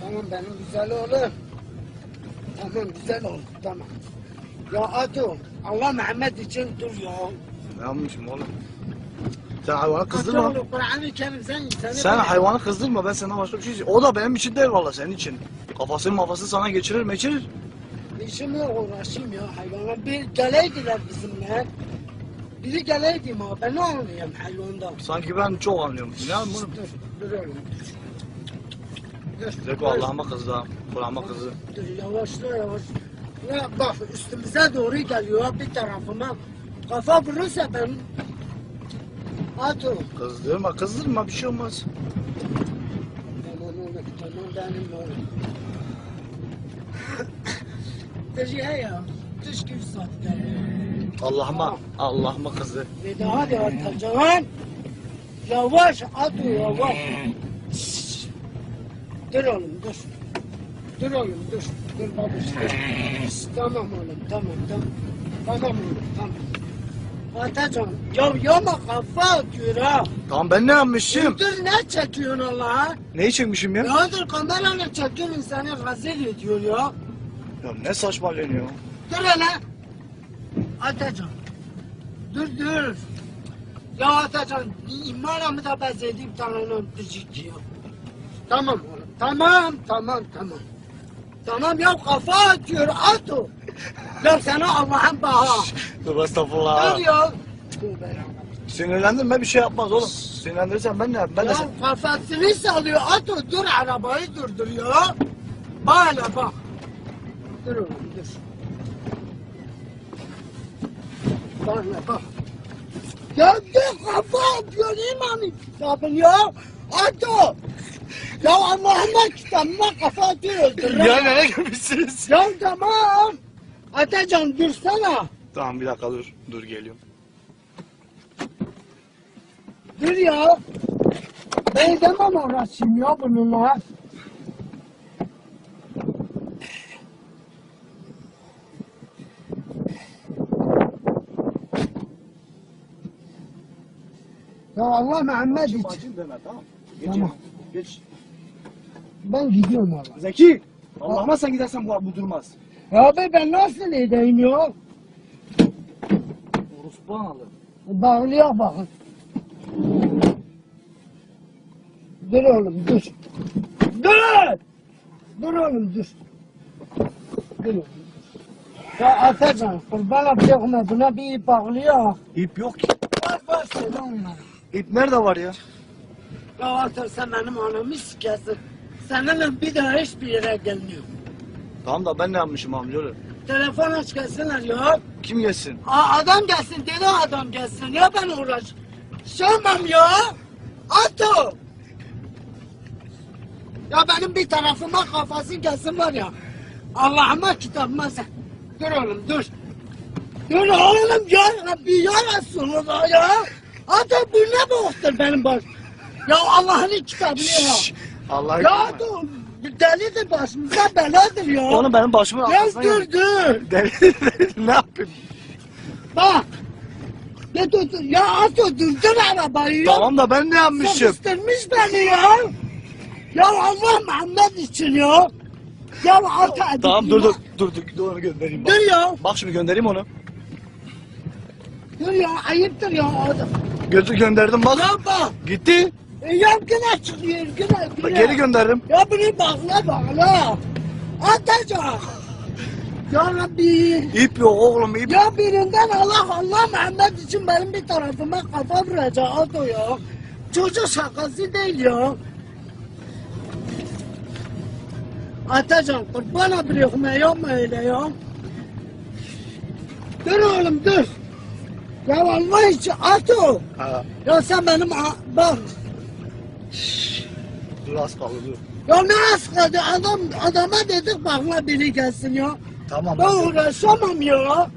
Tamam benim güzel oğlum. Tamam güzel oğlum tamam. Ya Atu Allah Mehmet için dur ya. Ne yapmışım oğlum? Sen hayvanı kızdırma. Atu, Kur'an-ı Kerim sen insanı Sen hayvanı kızdırma ben senden başka bir şey O da benim için değil valla senin için. Kafasını mafası sana geçirir meçirir. İşimle uğraşayım ya hayvana. Bir geleydiler bizimle. Biri geleydi ma ben ne anlayayım hayvandan. Sanki ben çok anlıyorum. Ne oğlum? Dur, dur oğlum. Dur. Zeko Allah'ıma kızdı. Kulağıma kızdı. Yavaşla yavaş. Ya bak üstümüze doğru geliyor bir tarafıma. Kafa vurursa ben... Atu. Kızdırma kızdırma bir şey olmaz. Tamam oğlum tamam benim oğlum. Dur ya. Dış gibi saatte. Allah'ıma Allah'ıma kızdı. Bir daha da atacaksın. Yavaş Atu yavaş. Dur oğlum dur. Dur oğlum dur. Dur babuş tamam oğlum tamam tamam. Tamam oğlum tamam. Atacan ya yama kafa atıyor ha. Tamam ben ne yapmışım? Dur ne çekiyorsun Allah'a? Neyi çekmişim ya? Ya dur kamerayla çekiyorsun insanı rezil ediyor ya. Ya ne saçmalıyorsun ya? Dur hele. Atacan. Dur dur. Ya Atacan imanımı da bezediğim tanrının düzük ya. Tamam oğlum. Tamam tamam tamam. Tamam ya kafa atıyor at o. Ya sana Allah'ın baha. Dur estağfurullah. Dur ya. Tövbe ya. Sinirlendirme bir şey yapmaz oğlum. Sinirlendirirsen ben ne yapayım? Ben de Ya sen... kafasını sallıyor at o. Dur arabayı durdur ya. Bak hele bak. Dur oğlum dur. Bak hele bak. Ya dur kafa atıyor imanı kitabın ya. At o. Ya Allah'ıma kitabıma kafa atıyor öldür. Ya nereye gelmişsiniz? Ya tamam. Atacan dursana. Tamam bir dakika dur. Dur geliyorum. Dur ya. Ben demem uğraşayım ya bununla. Ya Allah Muhammed için. Acım deme tamam. Tamam. Geç. Ben gidiyorum valla. Zeki. Allah'ıma sen gidersen bu, bu durmaz. Ya be ben nasıl edeyim ya? Orospu analı. Bağlıya bakın. Dur oğlum dur. Dur! Dur oğlum dur. Dur oğlum. Ya Atacan kurban yapacağım buna bir ip bağlıyor. İp yok ki. Var var söyle onlara. İp nerede var ya? Ya Atar sen benim anamı sikesin. Seninle bir daha hiçbir yere gelmiyor. Tamam da ben ne yapmışım amcaoğlu? Telefon aç gelsinler ya. Kim gelsin? Aa, adam gelsin dedi adam gelsin ya ben uğraş. Şamam ya. Ato. Ya benim bir tarafıma kafası gelsin var ya. Allah'ıma kitabıma sen. Dur oğlum dur. Dur oğlum ya Rabbi ya Resulullah ya. Ato bu ne boktur benim baş. Ya Allah'ın kitabını ya. Allah Ya Ato delidir başımıza beladır ya. Onu benim başımın Ya arkasına dur dur. Deli, ne yapayım? Bak. Ya dur dur. Ya Ato durdur arabayı ya. Tamam da ben ne yapmışım? Sıkıştırmış beni ya. Ya Allah Muhammed için ya. Ya ata Tamam dur dur dur dur, dur onu göndereyim bak. Dur ya. Bak şimdi göndereyim onu. Dur ya ayıptır ya adam. Götür gönderdim bak. Ya bak. Gitti. E, ya güne çıkıyor güne Bak, güne. Geri gönderdim. Ya bunu bağla bağla. Atacak. Ya Rabbi. İp yok oğlum ip. Ya birinden Allah Allah Muhammed için benim bir tarafıma kafa vuracak Ato ya. Çocuk şakası değil ya. Atacan kurbana bırakma yapma öyle ya. Dur oğlum dur. Ya Allah için Ato. Ha, Ya sen benim bak. Dur az kaldı dur. Ya ne askadı adam adama dedik bakla biri gelsin ya. Tamam. Ben uğraşamam ya.